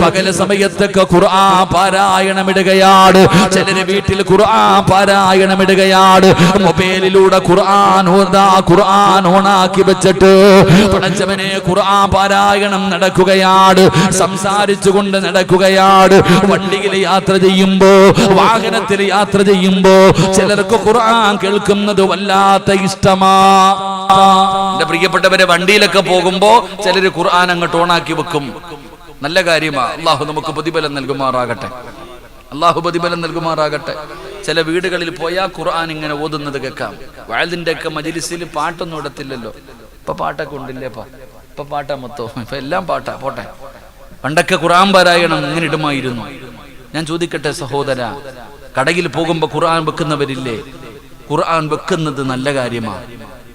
പകൽ സമയത്തൊക്കെ ഖുർആൻ പാരായണമിടുകയാണ് ചിലര് വീട്ടിൽ ഖുർആൻ പാരായണമിടുകയാണ് മൊബൈലിലൂടെ ഖുർആൻ ഓതാ ഖുർആൻ ഓണാക്കി വെച്ചിട്ട് പടച്ചവനെ ഖുർആൻ പാരായണം നടക്കുകയാണ് സംസാരിച്ചുകൊണ്ട് നടക്കുകയാണ് വണ്ടിയിൽ യാത്ര ചെയ്യുമ്പോ വാഹനത്തിൽ യാത്ര ചെയ്യുമ്പോ ചിലർക്ക് ഖുർആൻ കേൾക്കുന്നത് വല്ലാത്ത ഇഷ്ടമാ. എന്റെ പ്രിയപ്പെട്ടവരെ വണ്ടിയിലൊക്കെ പോകുമ്പോ ചിലര് ഖുർആൻ അങ്ങോട്ട് ഓണാക്കി വെക്കും. നല്ല കാര്യമാണ് അള്ളാഹു നമുക്ക് പ്രതിഫലം നൽകുമാറാകട്ടെ. അള്ളാഹു പ്രതിഫലം നൽകുമാറാകട്ടെ. ചില വീടുകളിൽ പോയാൽ ഖുർആൻ ഇങ്ങനെ ഓതുന്നത് കേൾക്കാം. വയലിന്റെ ഒക്കെ മജിലിസിൽ പാട്ടൊന്നും ഇടത്തില്ലല്ലോ. ഇപ്പൊ പാട്ടൊക്കെ ഉണ്ടില്ലേപ്പാ ഇപ്പൊ? പാട്ടാ മൊത്തം. ഇപ്പൊ എല്ലാം പാട്ടാ. പോട്ടെ. പണ്ടൊക്കെ ഖുർആൻ പാരായണം ഇങ്ങനെ ഇടുമായിരുന്നു. ഞാൻ ചോദിക്കട്ടെ സഹോദര കടയിൽ പോകുമ്പോ ഖുർആൻ വെക്കുന്നവരില്ലേ? ഖുർആൻ വെക്കുന്നത് നല്ല കാര്യമാണ്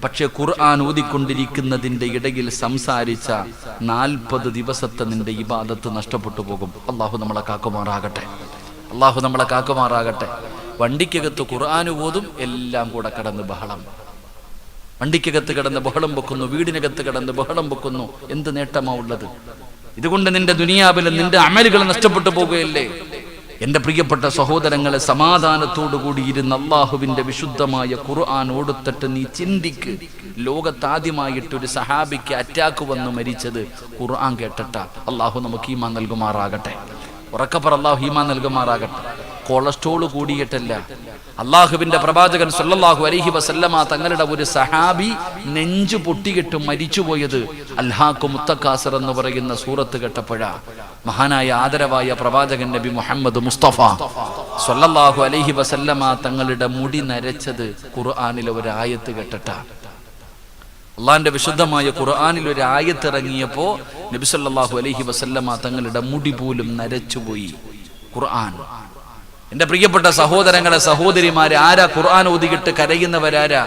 പക്ഷെ ഖുർആൻ ഊതിക്കൊണ്ടിരിക്കുന്നതിന്റെ ഇടയിൽ സംസാരിച്ച നാൽപ്പത് ദിവസത്തെ നിന്റെ ഇബാദത്ത് നഷ്ടപ്പെട്ടു പോകും. അള്ളാഹു നമ്മളെ കാക്കുമാറാകട്ടെ. അള്ളാഹു നമ്മളെ കാക്കുമാറാകട്ടെ. വണ്ടിക്കകത്ത് ഖുർആൻ ഓതും എല്ലാം കൂടെ കടന്ന് ബഹളം. വണ്ടിക്കകത്ത് കിടന്ന് ബഹളം വെക്കുന്നു വീടിനകത്ത് കിടന്ന് ബഹളം വെക്കുന്നു. എന്ത് നേട്ടമാ ഉള്ളത്? ഇതുകൊണ്ട് നിന്റെ ദുനിയാവിൽ നിന്റെ അമലുകൾ നഷ്ടപ്പെട്ടു പോകുകയല്ലേ? എന്റെ പ്രിയപ്പെട്ട സഹോദരങ്ങളെ സമാധാനത്തോടു കൂടി ഇരുന്ന് അള്ളാഹുവിന്റെ വിശുദ്ധമായ ഖുർആൻ ഓടുത്തിട്ട് നീ ചിന്തിക്ക്. ലോകത്താദ്യമായിട്ട് ഒരു സഹാബിക്ക് അറ്റാക്ക് വന്ന് മരിച്ചത് ഖുർആൻ കേട്ടിട്ട. അള്ളാഹു നമുക്ക് ഈമാൻ നൽകുമാറാകട്ടെ. ഉറക്കപ്പറ അള്ളാഹു ഈമാൻ നൽകുമാറാകട്ടെ. കൊളസ്ട്രോൾ കൂടിയിട്ടല്ല. അള്ളാഹുവിന്റെ പ്രവാചകൻ സല്ലല്ലാഹു അലൈഹി വസല്ലമ തങ്ങളുടെ ഒരു സഹാബി നെഞ്ചു പൊട്ടിയിട്ട് മരിച്ചുപോയത് അൽഹാഖു മുത്തക്കാസർ എന്ന് പറയുന്ന സൂറത്ത് കേട്ടപ്പോഴാ. മഹാനായ ആദരവായ പ്രവാചകൻ നബി മുഹമ്മദ് മുസ്തഫ. സ്വല്ലല്ലാഹു അലൈഹി വസല്ലമ തങ്ങളുടെ മുടി നരച്ചത് ഖുർആാനിലെ ഒരു ആയത്ത് കേട്ടിട്ടാണ്. അള്ളാന്റെ വിശുദ്ധമായ ഖുർആാനിൽ ഒരു ആയത്ത് ഇറങ്ങിയപ്പോ നബി സല്ലാഹു അലൈഹി വസല്ലമ തങ്ങളുടെ മുടി പോലും നരച്ചുപോയി ഖുർആൻ. എന്റെ പ്രിയപ്പെട്ട സഹോദരങ്ങളെ സഹോദരിമാരെ ആരാ ഖുർആൻ ഒതുകിട്ട് കരയുന്നവരാരാ?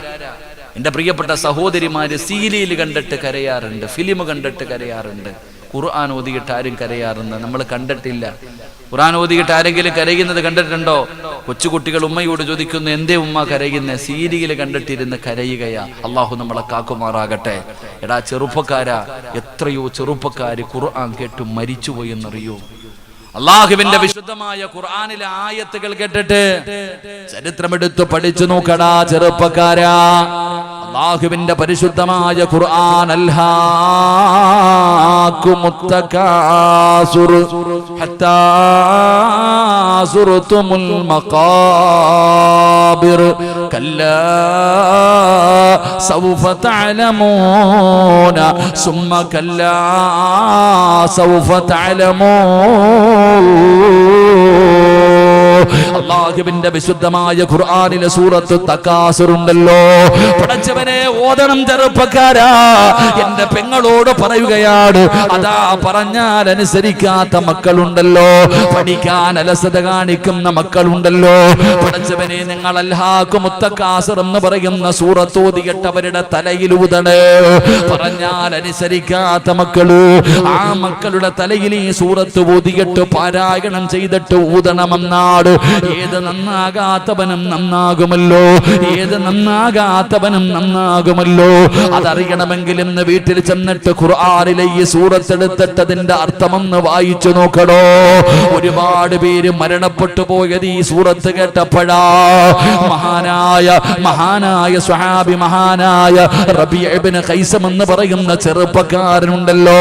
എന്റെ പ്രിയപ്പെട്ട സഹോദരിമാര് സീരിയൽ കണ്ടിട്ട് കരയാറുണ്ട് ഫിലിം കണ്ടിട്ട് കരയാറുണ്ട്. ഖുർആൻ ഓതിയിട്ട് ആരും കരയാറുന്ന നമ്മൾ കണ്ടിട്ടില്ല. ഖുർആൻ ഓതിയിട്ട് ആരെങ്കിലും കരയുന്നത് കണ്ടിട്ടുണ്ടോ? കൊച്ചുകുട്ടികൾ ഉമ്മയോട് ചോദിക്കുന്നു എന്തേ ഉമ്മ കരയുന്ന? സീരിയൽ കണ്ടിട്ടിരുന്ന് കരയുകയാ. അള്ളാഹു നമ്മളെ കാക്കുമാറാകട്ടെ. എടാ ചെറുപ്പക്കാരാ. എത്രയോ ചെറുപ്പക്കാര് ഖുർആൻ കേട്ട് മരിച്ചുപോയി എന്നറിയൂ? അള്ളാഹുവിന്റെ വിശുദ്ധമായ ഖുർആാനിലെ ആയത്തുകൾ കേട്ടിട്ട് ചരിത്രമെടുത്ത് പഠിച്ചു നോക്കടാ ചെറുപ്പക്കാരാ. അള്ളാഹുവിന്റെ പരിശുദ്ധമായ ഖുർആൻ മഖാബിർ കല്ലാ സൗഫ തഅലമൂന സുമ്മ കല്ലാ സൗഫ തഅലമൂൻ അള്ളാഹുവിന്റെ വിശുദ്ധമായ ഖുർആാനിലെ സൂറത്ത് തക്കാസുറുണ്ടല്ലോ. പടച്ചവനെ ഓതണം ചെറുപ്പക്കാരാ. എന്റെ പെങ്ങളോട് പറയുകയാണ് അതാ പറഞ്ഞാൽ അനുസരിക്കാത്ത മക്കളുണ്ടല്ലോ. പഠിക്കാൻ അലസത കാണിക്കുന്ന മക്കളുണ്ടല്ലോ. പടച്ചവനെ നിങ്ങൾ അല്ലാക്കു മുത്തക്കാസർ എന്ന് പറയുന്ന സൂറത്ത് ഓതിയിട്ടവരുടെ തലയിൽ ഊതണേ. പറഞ്ഞാൽ അനുസരിക്കാത്ത മക്കൾ ആ മക്കളുടെ തലയിൽ ഈ സൂറത്ത് ഊതിയിട്ട് പാരായണം ചെയ്തിട്ട് ഊതണമെന്നാട് ഏത് നന്നാകാത്തവനും നന്നാകുമല്ലോ. ഏത് നന്നാകാത്തവനും നന്നാകുമല്ലോ. അതറിയണമെങ്കിൽ ഇന്ന് വീട്ടിൽ ചെന്നിട്ട് ഖുർആാനിലെ ഈ സൂറത്തെടുത്തിട്ട് അതിന്റെ അർത്ഥമൊന്ന് വായിച്ചു നോക്കണോ? ഒരുപാട് പേര് മരണപ്പെട്ടു പോയത് ഈ സൂറത്ത് കേട്ടപ്പോഴാ. മഹാനായ മഹാനായ സ്വഹാബി മഹാനായ റബിയബിന് കൈസം എന്ന് പറയുന്ന ചെറുപ്പക്കാരനുണ്ടല്ലോ.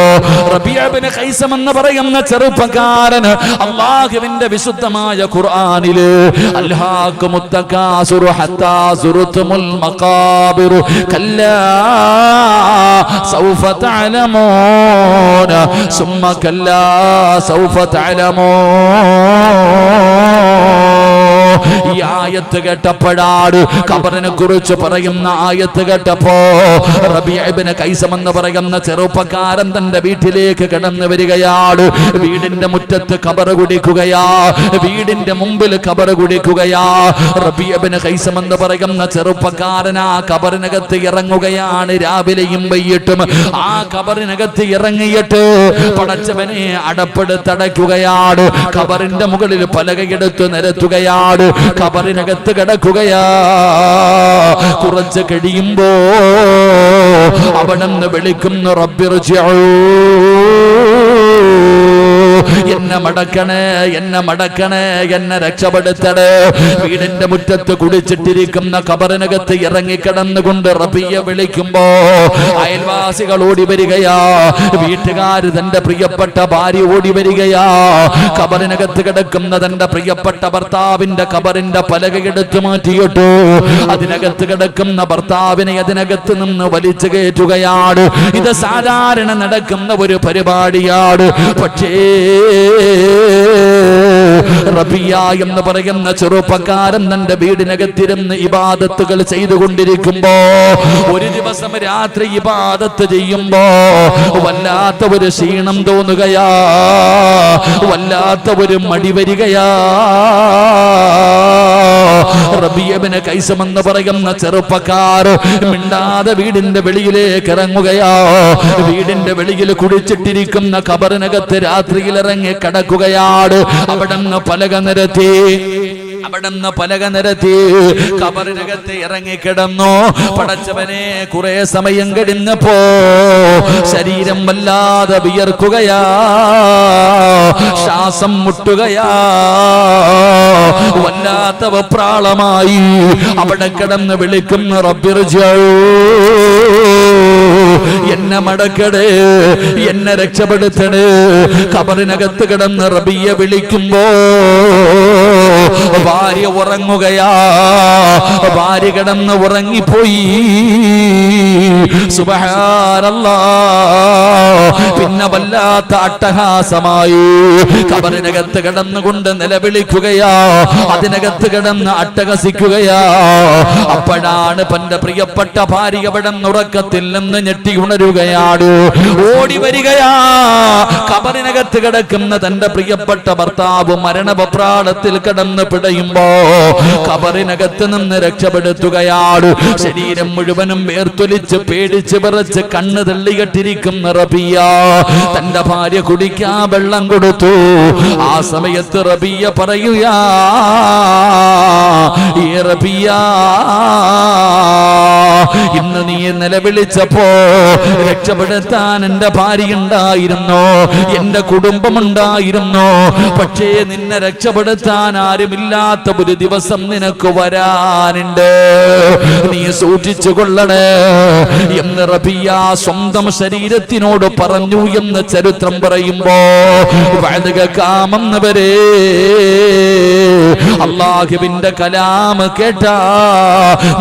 റബിയബിന് കൈസം എന്ന് പറയുന്ന ചെറുപ്പക്കാരന് അള്ളാഹുവിന്റെ വിശുദ്ധമായ ഖുർആനിൽ അൽഹാഖു മുത്തകാസുറു ഹത്താ സുറുത്തുമുൽ മഖാബിറു കല്ലാ സൗഫ തഅലമൂന സുമ്മ കല്ലാ സൗഫ തഅലമൂൻ ഈ ആയത്ത് കേട്ടപ്പോഴാണ് ഖബറിനെ കുറിച്ച് പറയുന്ന ആയത്ത് കേട്ടപ്പോ റബിയബിന് കൈസം എന്ന് പറയുന്ന ചെറുപ്പക്കാരൻ തന്റെ വീട്ടിലേക്ക് കടന്നു വരികയാണ്. വീടിന്റെ മുറ്റത്ത് ഖബർ കുടിക്കുകയാ. വീടിന്റെ മുമ്പിൽ ഖബർ കുടിക്കുകയാ. റബിയബിന് കൈസം എന്ന് പറയുന്ന ചെറുപ്പക്കാരൻ ആ ഖബറിനകത്ത് ഇറങ്ങുകയാണ് രാവിലെയും വൈകിട്ടും. ആ ഖബറിനകത്ത് ഇറങ്ങിയിട്ട് പടച്ചവനെ അടപ്പെടുത്തടയ്ക്കുകയാണ്. ഖബറിന്റെ മുകളിൽ പലകയെടുത്ത് നിരത്തുകയാണ്. ഖബറിനകത്ത് കിടക്കുകയാ. കുറച്ച് കഴിയുമ്പോ അവനെന്ന് വിളിക്കുന്നു റബ്ബിർജിഊ. എന്നെ മടക്കണേ എന്നെ മടക്കണേ എന്നെ രക്ഷപ്പെടുത്തണേ. വീടിന്റെ മുറ്റത്ത് കുടിച്ചിട്ടിരിക്കുന്ന കബറിനകത്ത് ഇറങ്ങിക്കിടന്നുകൊണ്ട് റബിയെ വിളിക്കുമ്പോ അയൽവാസികൾ ഓടി വരികയാ. വീട്ടുകാര് തന്റെ പ്രിയപ്പെട്ട ഭാര്യ ഓടി വരികയാ. കബറിനകത്ത് കിടക്കുന്ന തന്റെ പ്രിയപ്പെട്ട ഭർത്താവിന്റെ കബറിന്റെ പലകയെടുത്ത് മാറ്റിയിട്ടു. അതിനകത്ത് കിടക്കുന്ന ഭർത്താവിനെ അതിനകത്ത് നിന്ന് വലിച്ചു കയറ്റുകയാണ്. ഇത് സാധാരണ നടക്കുന്ന ഒരു പരിപാടിയാണ്. പക്ഷേ റബിയ എന്ന് പറയുന്ന ചെറുപ്പക്കാരൻ തന്റെ വീടിനകത്തിരുന്ന് ഇബാദത്തുകൾ ചെയ്തുകൊണ്ടിരിക്കുമ്പോ ഒരു ദിവസം രാത്രി ഇബാദത്ത് ചെയ്യുമ്പോ വല്ലാത്ത ഒരു ക്ഷീണം തോന്നുകയാ. വല്ലാത്ത ഒരു മടി വരികയാ റബിയബിന് കൈസമെന്ന് പറയുന്ന ചെറുപ്പക്കാർ മിണ്ടാതെ വീടിന്റെ വെളിയിലേക്ക് ഇറങ്ങുകയാ. വീടിന്റെ വെളിയിൽ കുടിച്ചിട്ടിരിക്കുന്ന കബറിനകത്ത് രാത്രിയിൽ ഇറങ്ങി കടക്കുകയാണ്. അവിടെ നിന്ന് പലക നിരത്തി. അവിടെ നിന്ന് പലക നിരത്തി കബറിനകത്ത് ഇറങ്ങിക്കിടന്നു പടച്ചവനെ കുറെ സമയം കഴിഞ്ഞപ്പോ ശരീരം വല്ലാതെ വിയർക്കുകയാ. ശ്വാസം മുട്ടുകയാ. വല്ലാത്ത വെപ്രാളമായി അവിടെ കിടന്ന് വിളിക്കുന്ന റബ്ബിർ എന്നെ മടക്കടേ എന്നെ രക്ഷപ്പെടുത്തണേ കബറിനകത്ത് കിടന്ന് റബിയെ വിളിക്കുമ്പോ ഭാര്യ ഉറങ്ങുകയാ. ഭാര്യ കിടന്ന് ഉറങ്ങിപ്പോയി. പിന്നെ വല്ലാത്ത അട്ടഹാസമായി. കബറിനകത്ത് കിടന്നുകൊണ്ട് നിലവിളിക്കുകയാ. അതിനകത്ത് കിടന്ന് അട്ടഹസിക്കുകയാ. അപ്പോഴാണ് പന്റെ പ്രിയപ്പെട്ട ഭാര്യ പടം ഉറക്കത്തിൽ നിന്ന് ഞെട്ടി ഉണരുകയാണ് ഓടി വരികയാ. കബറിനകത്ത് കിടക്കുന്ന തന്റെ പ്രിയപ്പെട്ട ഭർത്താവ് മരണപപ്രാളത്തിൽ കിടന്ന് പിടയുമ്പോ കബറിനകത്ത് നിന്ന് രക്ഷപ്പെടുത്തുകയാണ് ശരീരം മുഴുവനും വേർത്തൊലിച്ച് പേടിച്ച് വിറച്ച് കണ്ണ് തള്ളികെട്ടിരിക്കും റബിയ തന്റെ ഭാര്യ കുടിക്കാൻ വെള്ളം കൊടുത്തു. ആ സമയത്ത് റബിയ പറയുക ഈ റബിയ ഇന്ന് നീ നിലവിളിച്ചപ്പോ രക്ഷപ്പെടുത്താൻ എന്റെ ഭാര്യ ഉണ്ടായിരുന്നു? എന്റെ കുടുംബമുണ്ടായിരുന്നു പക്ഷേ നിന്നെ രക്ഷപ്പെടുത്താൻ ആരുമില്ലാത്ത ഒരു ദിവസം നിനക്ക് വരാനുണ്ട്. നീ സൂക്ഷിച്ചു കൊള്ളണേ. എന്ന് റബിയ സ്വന്തം ശരീരത്തിനോട് പറഞ്ഞു എന്ന് ചരിത്രം പറയുമ്പോ കാമെന്നവരെ അള്ളാഹുവിന്റെ കലാമ് കേട്ടാ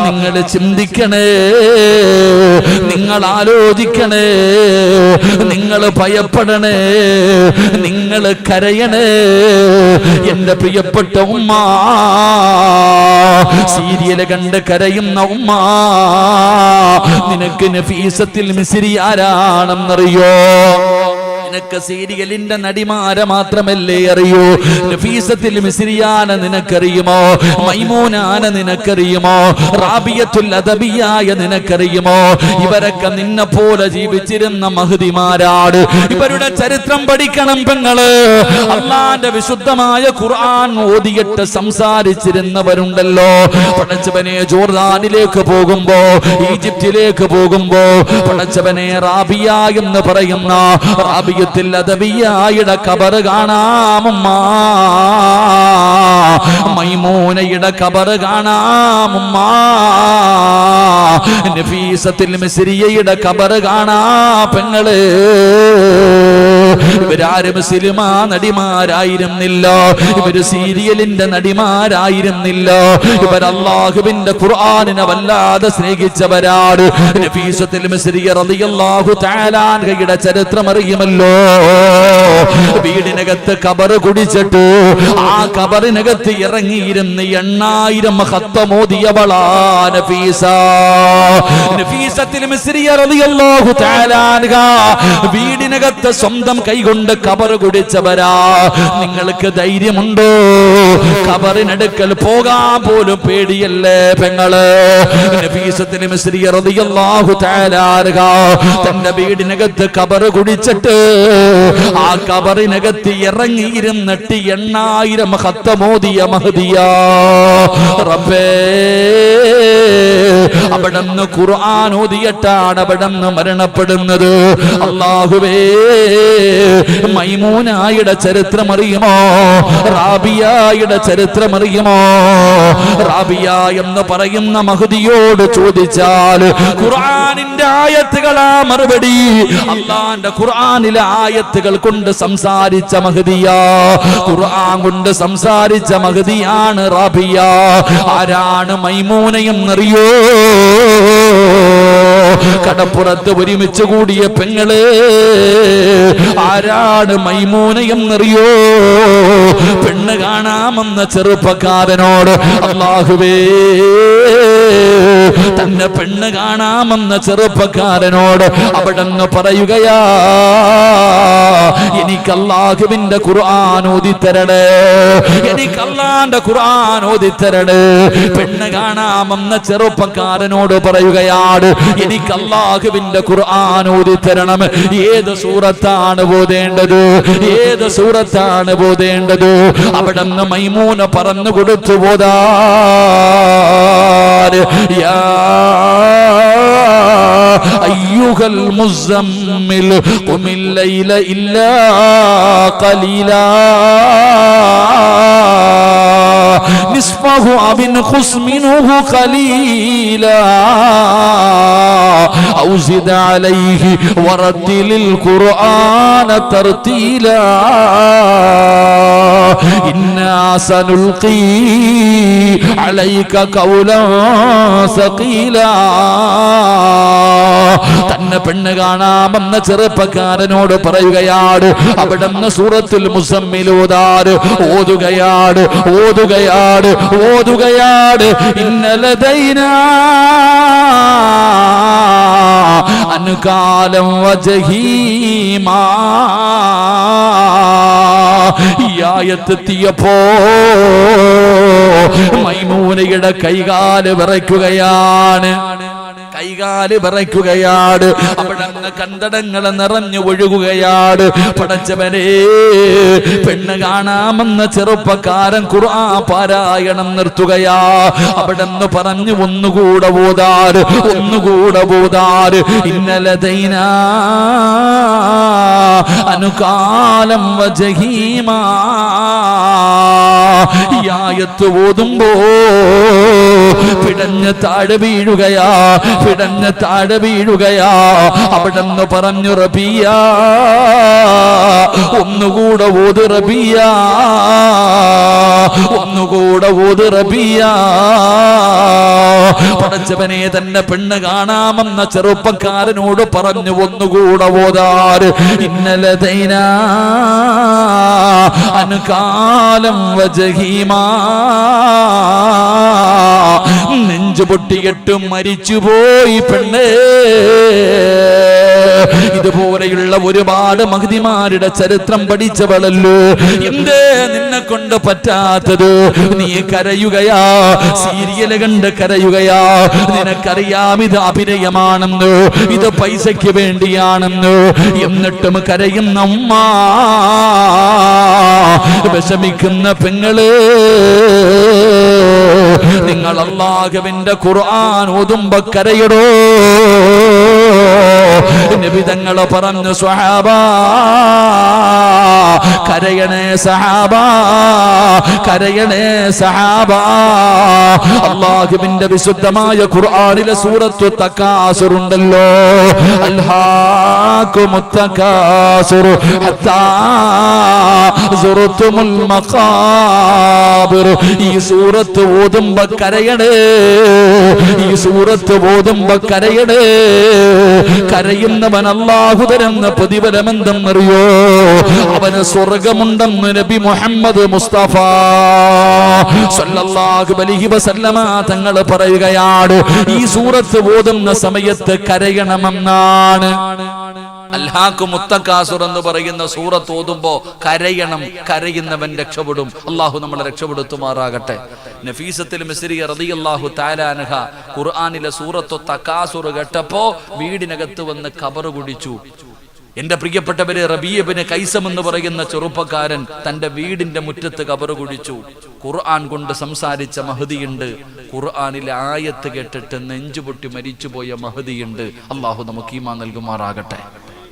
നിങ്ങൾ ചിന്തിക്കണേ. നിങ്ങൾ ആലോചിക്കണേ. നിങ്ങൾ ഭയപ്പെടണേ. നിങ്ങൾ കരയണേ. എന്റെ പ്രിയപ്പെട്ട ഉമ്മ സീരിയൽ കണ്ട് കരയുന്ന ഉമ്മ. നിനക്ക് നഫീസത്തിൽ മിസിരി ആരാണെന്നറിയോ? നിനക്ക് സീരിയലിന്റെ നടിമാരെ മാത്രമല്ലേ അറിയൂ? നഫീസത്തിൽ മിസ്രിയാന നിനക്കറിയുമോ? മൈമൂനാന നിനക്കറിയുമോ? റാബിയത്തുൽ അദബിയായ നിനക്കറിയുമോ? ഇവരൊക്കെ നിന്നെ പോലെ ജീവിച്ചിരുന്ന മഹതിമാരാട് ഇവരുടെ ചരിത്രം പഠിക്കണം പെങ്ങൾ. അള്ളാന്റെ വിശുദ്ധമായ ഖുർആൻ ഓതിയിട്ട് സംസാരിച്ചിരുന്നവരുണ്ടല്ലോ. പടച്ചവനെ ജോർദാനിലേക്ക് പോകുമ്പോ ഈജിപ്തിലേക്ക് പോകുമ്പോ പടച്ചവനെ റാബിയ എന്ന് പറയുന്ന റാബിയ ആദ്യത്തിൽ അദബിയായുടെ കബറ് കാണാമുമ്മ. മൈമൂനയുടെ കബറ് കാണാമുമ്മ. നഫീസത്തിൽ മിസ്രിയയുടെ കബറ് കാണാ പെങ്ങൾ. ഇവരാരും സിനിമാ നടിമാരായിരുന്നില്ല. ഇവർ സീരിയലിന്റെ നടിമാരായിരുന്നില്ല. ഇവർ അള്ളാഹുവിന്റെ ഖുർആാനിനെ വല്ലാതെ സ്നേഹിച്ചവരാണ്. യുടെ ചരിത്രം അറിയുമല്ലോ. വീടിനകത്ത് കബറ് കുടിച്ചിട്ട് ആ കബറിനകത്ത് ഇറങ്ങിയിരുന്ന് എണ്ണായിരം റളിയല്ലാഹു തആലാൻഹ വീടിനകത്ത് സ്വന്തം കൈകൊണ്ട് കബർ കുടിച്ചവരാ. നിങ്ങൾക്ക് ധൈര്യമുണ്ടോ? കബറിനടുക്കൽ പോകാൻ പോലും പേടിയല്ലേ പെങ്ങൾ? തന്റെ വീടിനകത്ത് കബറ് കുടിച്ചിട്ട് ആ കബറിനകത്ത് ഇറങ്ങിയിരുന്നിട്ട് എണ്ണായിരം ഹത്തമോദിയ മഹദിയ. റബ്ബേ അവിടുന്ന് ഖുർആൻ ഓതിയിട്ടാണ് അവിടന്ന് മരണപ്പെടുന്നത്. അള്ളാഹുവേ മൈമൂനായുടെ ചരിത്രം അറിയുമോ റാബിയായുടെ ചരിത്രം അറിയുമോ റാബിയ എന്ന് പറയുന്ന മഹുദിയോട് ചോദിച്ചാൽ ഖുർആാനിന്റെ ആയത്തുകളാ മറുപടി. അള്ളാന്റെ ഖുർആാനിലെ ആയത്തുകൾ കൊണ്ട് സംസാരിച്ച മഹദിയ ഖുർആൻ കൊണ്ട് സംസാരിച്ച മഹദിയാണ് റാബിയ. ആരാണ് മൈമൂനയെന്നറിയോ? കടപ്പുറത്ത് ഒരുമിച്ച് കൂടിയ പെങ്ങളെ ആരാണ് മൈമൂനയെന്നറിയോ പെണ്ണ് കാണാമെന്ന ചെറുപ്പക്കാരനോട് അള്ളാഹുവേ തന്നെ പെണ്ണ് കാണാമെന്ന ചെറുപ്പക്കാരനോട് അവിടെ നിന്ന് പറയുകയാ എനിക്ക് അള്ളാഹുവിന്റെ ഖുർആൻ ഓതിത്തരണേ എനിക്ക് അള്ളാന്റെ ഖുർആൻ ഓതിത്തരണേ പെണ്ണ് കാണാമെന്ന ചെറുപ്പക്കാരനോട് പറയുകയാണ് എനിക്ക് അള്ളാഹുവിന്റെ ഖുർആൻ ഓതിത്തരണം ഏത് സൂറത്താണ് പോതേണ്ടത് ഏത് സൂറത്താണ് പോതേണ്ടത് അവിടെ നിന്ന് മൈമൂന പറഞ്ഞു കൊടുത്തു പോതാ യാ أيها المزمل قم الليل إلا قليلا نصفه أو انقص منه قليلا أو زد عليه ورتل القرآن ترتيلا إنا سنلقي عليك قولا ثقيلا തന്നെ പെണ്ണ് കാണാമെന്ന ചെറുപ്പക്കാരനോട് പറയുകയാണ് അവിടെ നിന്ന് സൂറത്തുൽ മുസമ്മിലൂതാറ് ഓതുകയാണ് ഓതുകയാണ് ഓതുകയാണ് ഇന്നലെ അനുകാലം വജഹീമാ. ഈ മൈമൂനയുടെ കൈകാൽ വിറയ്ക്കുകയാണ്. കൈകാൽ വിറയ്ക്കുകയാണ് അവിടെ കണ്ടടങ്ങൾ നിറഞ്ഞു ഒഴുകുകയാണ് പടച്ചവനെ പെണ്ണ് കാണാമെന്ന ചെറുപ്പക്കാരൻ ഖുർആ പാരായണം നിർത്തുകയാ. അവിടെ നിന്ന് പറഞ്ഞു ഒന്നുകൂടെ പോതാറ് ഒന്നുകൂടെ പോതാറ് ഇന്നലെ ദൈന അനുകാലം വജഹീമാ. ഈ ആയത്ത് ഓതുമ്പോ പിടഞ്ഞ് താഴെ വീഴുകയാ പിടഞ്ഞ് താഴെ വീഴുകയാ. അവിടെ നിന്ന് പറഞ്ഞു റബിയ ഒന്നുകൂടെ ഓത് റബിയ. ഒന്നുകൂടെ ഓത് റബിയ. പടച്ചവനെ തന്നെ പെണ്ണ് കാണാമെന്ന ചെറുപ്പക്കാരനോട് പറഞ്ഞു ഒന്നുകൂടെ ഓതാറ്. ഇന്നലെ ദൈന അനുകാലം നെഞ്ചു പൊട്ടിയിട്ട് മരിച്ചുപോയി പെണ്ണേ. ഇതുപോലെയുള്ള ഒരുപാട് മഹതിമാരുടെ ചരിത്രം പഠിച്ചവളല്ലോ. എന്തേ നിന്നെ കൊണ്ട് പറ്റാത്തത്? നീ കരയുകയാ. സീരിയൽ കണ്ട് കരയുകയാ. നിനക്കറിയാം ഇത് അഭിനയമാണെന്ന്? ഇത് പൈസയ്ക്ക് വേണ്ടിയാണെന്ന്? എന്നിട്ടും കരയുന്ന അമ്മ വിഷമിക്കുന്ന പെങ്ങൾ. നിങ്ങൾ അള്ളാഹുവിന്റെ ഖുർആൻ ഓതുമ്പോ കരയടോ. നിബിതങ്ങൾ പറഞ്ഞു സ്വഹാബ കരയണേ സഹാബ കരയണേ സഹാബ. അള്ളാഹുവിന്റെ വിശുദ്ധമായ ഖുർആാനിലെ സൂറത്തു തക്കാസുറുണ്ടല്ലോ. മഖാബിർ ഈ സൂറത്ത് ഓതുമ്പോ കരയണേ ഈ സൂറത്ത് ഓതുമ്പോ കരയണേ. കരയുന്നവൻ അള്ളാഹു തരുന്ന പ്രതിഫലമെന്തെന്നറിയോ? അവന് സ്വർഗമുണ്ടെന്ന് നബി മുഹമ്മദ് മുസ്തഫ. സല്ലല്ലാഹു അലൈഹി വസല്ലമ തങ്ങൾ പറയുകയാണ് ഈ സൂറത്ത് ഓതുന്ന സമയത്ത് കരയണമെന്നാണ്. അൽഹാക്ക് മുത്തക്കാസുർ എന്ന് പറയുന്ന സൂറത്ത് ഓതുമ്പോ കരയണം കരയുന്നവൻ രക്ഷപ്പെടും. അള്ളാഹു നമ്മളെ രക്ഷപ്പെടുത്തുമാറാകട്ടെ. നഫീസത്തിൽ മിസ്രി റളിയല്ലാഹു താലാനഹ ഖുർആനിലെ സൂറത്തു തക്കാസുർ കേട്ടപ്പോ വീടിനകത്ത് വന്ന് കബറ് കുടിച്ചു. എന്റെ പ്രിയപ്പെട്ടവര് റബീയബിന് കൈസം എന്ന് പറയുന്ന ചെറുപ്പക്കാരൻ തന്റെ വീടിന്റെ മുറ്റത്ത് കബറ് കുഴിച്ചു. ഖുർആൻ കൊണ്ട് സംസാരിച്ച മഹദിയുണ്ട്. ഖുർആാനിലെ ആയത്ത് കേട്ടിട്ട് നെഞ്ചുപൊട്ടി മരിച്ചുപോയ മഹദിയുണ്ട്. അള്ളാഹു നമുക്ക് ഈമാ നൽകുമാറാകട്ടെ.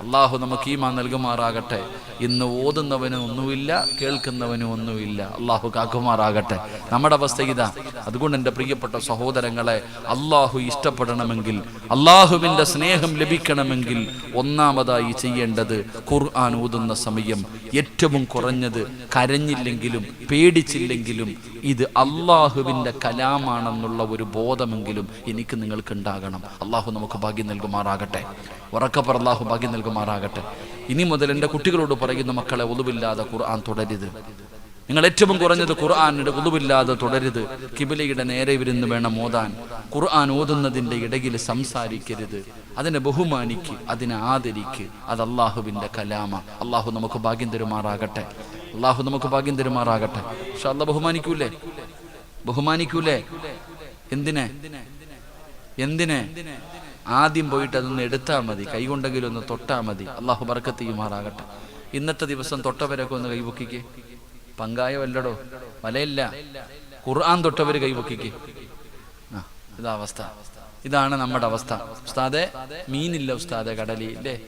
അള്ളാഹു നമുക്ക് ഈമാൻ നൽകുമാറാകട്ടെ. ഇന്ന് ഓതുന്നവനും ഒന്നുമില്ല കേൾക്കുന്നവനും ഒന്നുമില്ല. അള്ളാഹു കാക്കുമാറാകട്ടെ നമ്മുടെ അവസ്ഥ ഇതാ. അതുകൊണ്ട് എന്റെ പ്രിയപ്പെട്ട സഹോദരങ്ങളെ അള്ളാഹു ഇഷ്ടപ്പെടണമെങ്കിൽ അള്ളാഹുവിന്റെ സ്നേഹം ലഭിക്കണമെങ്കിൽ ഒന്നാമതായി ചെയ്യേണ്ടത് ഖുർആൻ ഓതുന്ന സമയം ഏറ്റവും കുറഞ്ഞത് കരഞ്ഞില്ലെങ്കിലും പേടിച്ചില്ലെങ്കിലും ഇത് അള്ളാഹുവിന്റെ കലാമാണെന്നുള്ള ഒരു ബോധമെങ്കിലും എനിക്ക് നിങ്ങൾക്ക് ഉണ്ടാകണം അള്ളാഹു നമുക്ക് ഭാഗ്യം നൽകുമാറാകട്ടെ. ഉറക്കപ്പർ അള്ളാഹു ഭാഗ്യം നൽകുമാറാകട്ടെ. ഇനി മുതൽ എന്റെ കുട്ടികളോട് പറയുന്ന മക്കളെ ഒതുവില്ലാതെ ഖുർആൻ തുടരുത് നിങ്ങൾ ഏറ്റവും കുറഞ്ഞത് ഖുർആാനിടെ ഒതുവില്ലാതെ തുടരുത് കിബിലയുടെ നേരെ ഇരുന്ന് വേണം ഓതാൻ. ഖുർആൻ ഓതുന്നതിന്റെ ഇടയിൽ സംസാരിക്കരുത്. അതിനെ ബഹുമാനിക്ക് അതിനെ ആദരിക്ക്. അത് അള്ളാഹുവിന്റെ കലാമ. അള്ളാഹു നമുക്ക് ഭാഗ്യം തരുമാറാകട്ടെ. അള്ളാഹു നമുക്ക് ഭാഗ്യം തരുമാറാകട്ടെ. പക്ഷെ അല്ല ബഹുമാനിക്കൂലേ? ബഹുമാനിക്കൂലേ? എന്തിനെ? എന്തിനെ? ആദ്യം പോയിട്ട് അതൊന്ന് എടുത്താൽ മതി. കൈകൊണ്ടെങ്കിലും ഒന്ന് തൊട്ടാൽ മതി. അള്ളാഹു ബർക്കത്ത് ചെയ്യുമാറാകട്ടെ. ഇന്നത്തെ ദിവസം തൊട്ടവരൊക്കെ ഒന്ന് കൈപൊക്കിക്ക്. പങ്കായ വല്ലടോ? വലയില്ല. ഖുർആൻ തൊട്ടവര് കൈപൊക്കിക്ക്. ഇതാ അവസ്ഥ. ഇതാണ് നമ്മുടെ അവസ്ഥ. ഉസ്താദെ മീനില്ല ഉസ്താദെ കടലി. അല്ലേ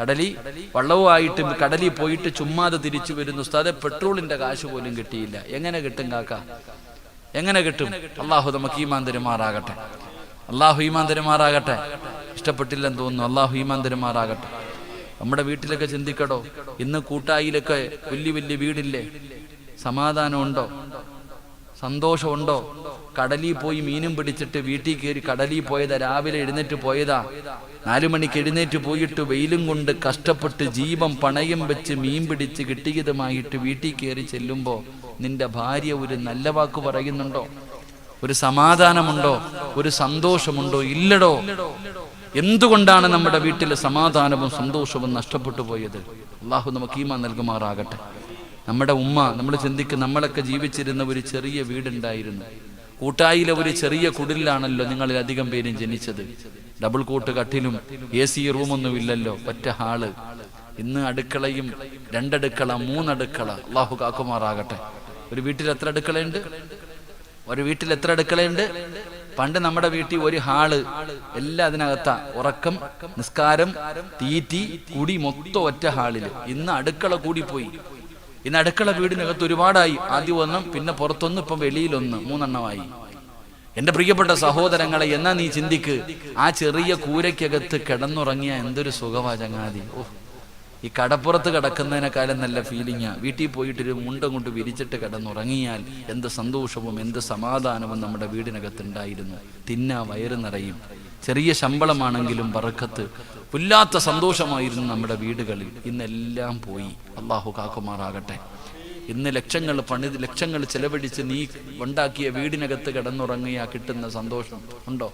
കടലി വള്ളവുമായിട്ട് കടലി പോയിട്ട് ചുമ്മാതെ തിരിച്ചു വരുന്നു. ഉസ്താദെ പെട്രോളിന്റെ കാശ് പോലും കിട്ടിയില്ല. എങ്ങനെ കിട്ടും കാക്ക? എങ്ങനെ കിട്ടും? അള്ളാഹു നമുക്ക് ഈമാൻ തരുമാറാകട്ടെ. അള്ളാഹു ഈമാൻ തരുമാറാകട്ടെ. ഇഷ്ടപ്പെട്ടില്ലെന്ന് തോന്നുന്നു. അള്ളാഹു ഈമാൻ തരുമാറാകട്ടെ. നമ്മുടെ വീട്ടിലൊക്കെ ചിന്തിക്കടോ ഇന്ന് കൂട്ടായിലൊക്കെ വലിയ വലിയ വീടില്ലേ? സമാധാനമുണ്ടോ? സന്തോഷമുണ്ടോ? കടലിൽ പോയി മീനും പിടിച്ചിട്ട് വീട്ടിൽ കയറി കടലിൽ പോയതാ രാവിലെ എഴുന്നേറ്റ് പോയതാ. നാലു മണിക്ക് എഴുന്നേറ്റ് പോയിട്ട് വെയിലും കൊണ്ട് കഷ്ടപ്പെട്ട് ജീവൻ പണയം വെച്ച് മീൻ പിടിച്ച് കിട്ടിയതുമായിട്ട് വീട്ടിൽ കയറി ചെല്ലുമ്പോൾ നിന്റെ ഭാര്യ ഒരു നല്ല വാക്ക് പറയുന്നുണ്ടോ? ഒരു സമാധാനമുണ്ടോ? ഒരു സന്തോഷമുണ്ടോ? ഇല്ലടോ. എന്തുകൊണ്ടാണ് നമ്മുടെ വീട്ടിലെ സമാധാനവും സന്തോഷവും നഷ്ടപ്പെട്ടു പോയത്? അള്ളാഹു നമുക്ക് ഈമ നൽകുമാറാകട്ടെ. നമ്മുടെ ഉമ്മ നമ്മൾ ചിന്തിക്കും നമ്മളൊക്കെ ജീവിച്ചിരുന്ന ഒരു ചെറിയ വീടുണ്ടായിരുന്നു. കൂട്ടായിലെ ഒരു ചെറിയ കുടിലാണല്ലോ നിങ്ങളിൽ അധികം പേരും ജനിച്ചത്. ഡബിൾ കോട്ട് കട്ടിലും എ സി റൂമൊന്നും ഇല്ലല്ലോ ഒറ്റ ഹാൾ. ഇന്ന് അടുക്കളയും രണ്ടടുക്കള മൂന്നടുക്കള. അള്ളാഹു കാക്കുമാറാകട്ടെ. ഒരു വീട്ടിൽ എത്ര അടുക്കളയുണ്ട്? ഒരു വീട്ടിൽ എത്ര അടുക്കളയുണ്ട്? പണ്ട് നമ്മുടെ വീട്ടിൽ ഒരു ഹാൾ. എല്ലാം അതിനകത്താ. ഉറക്കം നിസ്കാരം തീറ്റി കുടി മൊത്തം ഒറ്റ ഹാളിൽ. ഇന്ന് അടുക്കള കൂടി പോയി ഇന്ന് അടുക്കള വീടിനകത്ത് ഒരുപാടായി. ആദ്യം ഒന്നും പിന്നെ പുറത്തൊന്ന് ഇപ്പം വെളിയിലൊന്ന്. മൂന്നെണ്ണമായി. എന്റെ പ്രിയപ്പെട്ട സഹോദരങ്ങളെ എന്നാ നീ ചിന്തിക്ക്? ആ ചെറിയ കൂരയ്ക്കകത്ത് കിടന്നുറങ്ങിയ എന്തൊരു സുഖവാ ചങ്ങാതി. ഓ ഈ കടപ്പുറത്ത് കിടക്കുന്നതിനേക്കാളും നല്ല ഫീലിംഗാ വീട്ടിൽ പോയിട്ട് ഒരു മുണ്ട കൊണ്ട് വിരിച്ചിട്ട് കിടന്നുറങ്ങിയാൽ എന്ത് സന്തോഷവും എന്ത് സമാധാനവും നമ്മുടെ വീടിനകത്തുണ്ടായിരുന്നു. തിന്നാ വയറ് നിറയും. ചെറിയ ശമ്പളമാണെങ്കിലും പറക്കത്ത് പുല്ലാത്ത സന്തോഷമായിരുന്നു നമ്മുടെ വീടുകളിൽ. ഇന്നെല്ലാം പോയി. അള്ളാഹു കാക്കുമാറാകട്ടെ. ഇന്ന് ലക്ഷങ്ങൾ പണിത് ലക്ഷങ്ങൾ ചെലവഴിച്ച് നീ ഉണ്ടാക്കിയ വീടിനകത്ത് കിടന്നുറങ്ങിയ കിട്ടുന്ന സന്തോഷം ഉണ്ടോ?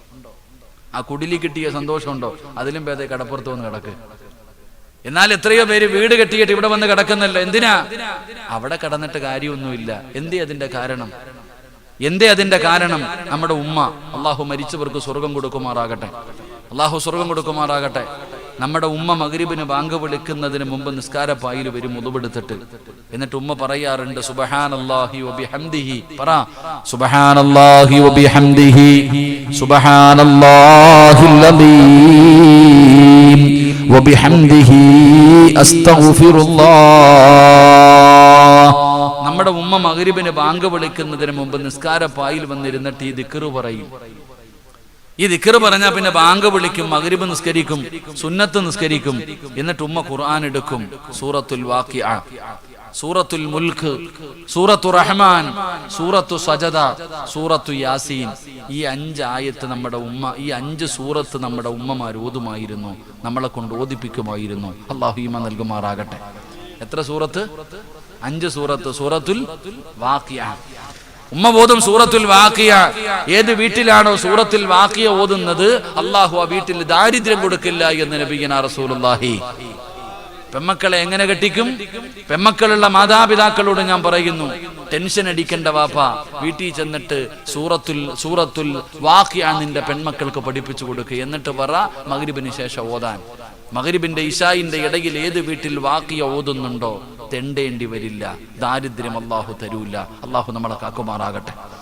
ആ കുടിലി കിട്ടിയ സന്തോഷമുണ്ടോ? അതിലും ഭേദ കടപ്പുറത്ത് വന്ന് കിടക്ക്. എന്നാൽ എത്രയോ പേര് വീട് കെട്ടിയിട്ട് ഇവിടെ വന്ന് കിടക്കുന്നല്ലോ. എന്തിനാ? അവിടെ കടന്നിട്ട് കാര്യമൊന്നുമില്ല. എന്തേ അതിന്റെ കാരണം? എന്തേ അതിന്റെ കാരണം? നമ്മുടെ ഉമ്മ. അള്ളാഹു മരിച്ചവർക്ക് സ്വർഗം കൊടുക്കുമാറാകട്ടെ. അള്ളാഹു സ്വർഗം കൊടുക്കുമാറാകട്ടെ. നമ്മുടെ ഉമ്മ മകരിബിന് ബാങ്ക് വിളിക്കുന്നതിന് മുമ്പ് നിസ്കാരപ്പായിൽ വരും മുതുപെടുത്തിട്ട് എന്നിട്ട് ഉമ്മ പറയാറുണ്ട് സുബഹാനല്ലാഹി വബിഹംദിഹി പറ സുബഹാനല്ലാഹി വബിഹംദിഹി സുബഹാനല്ലാഹിൽ അലീം استغفر الله നമ്മുടെ ഉമ്മ മകരിബിന് ബാങ്ക് വിളിക്കുന്നതിന് മുമ്പ് നിസ്കാര പായിൽ വന്നിരുന്നിട്ട് ഈ ദിക്കറ് പറയും. ഈ ദിക്കറ് പറഞ്ഞാൽ പിന്നെ ബാങ്ക് വിളിക്കും മകരിബ് നിസ്കരിക്കും സുന്നത്ത് നിസ്കരിക്കും എന്നിട്ട് ഉമ്മ ഖുർആൻ എടുക്കും സൂറത്തുൽ വാക്കിയ സൂറത്തുൽ മുൽക്ക് സൂറത്തു റഹ്മാൻ സൂറത്തു സജദ സൂറത്തു യാസീൻ. ഈ അഞ്ച് ആയത്ത് നമ്മുടെ ഉമ്മ ഈ അഞ്ച് സൂറത്ത് നമ്മുടെ ഉമ്മമാർ ഓതുമായിരുന്നു നമ്മളെ കൊണ്ട് ഓദിപ്പിക്കുമായിരുന്നു അള്ളാഹു ഈമ നൽകുമാറാകട്ടെ. എത്ര സൂറത്ത്? അഞ്ച് സൂറത്ത് സൂറത്തുൽ വാക്കിയ ഉമ്മ ബോധം സൂറത്തുൽ വാക്കിയ ഏത് വീട്ടിലാണോ സൂറത്തിൽ വാക്കിയ ഓതുന്നത് അള്ളാഹു ആ വീട്ടിൽ ദാരിദ്ര്യം കൊടുക്കില്ല എന്ന് നബിയന റസൂലുള്ളാഹി. പെമ്മക്കളെ എങ്ങനെ കെട്ടിക്കും? പെമ്മക്കളുള്ള മാതാപിതാക്കളോട് ഞാൻ പറയുന്നു ടെൻഷൻ അടിക്കേണ്ട വാപ്പ വീട്ടിൽ ചെന്നിട്ട് സൂറത്തുൽ സൂറത്തുൽ വാക്കിയാണ് നിന്റെ പെൺമക്കൾക്ക് പഠിപ്പിച്ചു കൊടുക്കുക എന്നിട്ട് പറ മകരിബിന് ശേഷം ഓതാൻ. മകരിബിന്റെ ഇഷായിന്റെ ഇടയിൽ ഏത് വീട്ടിൽ വാക്കിയ ഓതുന്നുണ്ടോ? തെണ്ടേണ്ടി വരില്ല. ദാരിദ്ര്യം അള്ളാഹു തരൂല്ല അള്ളാഹു നമ്മളെ കാക്കുമാറാകട്ടെ.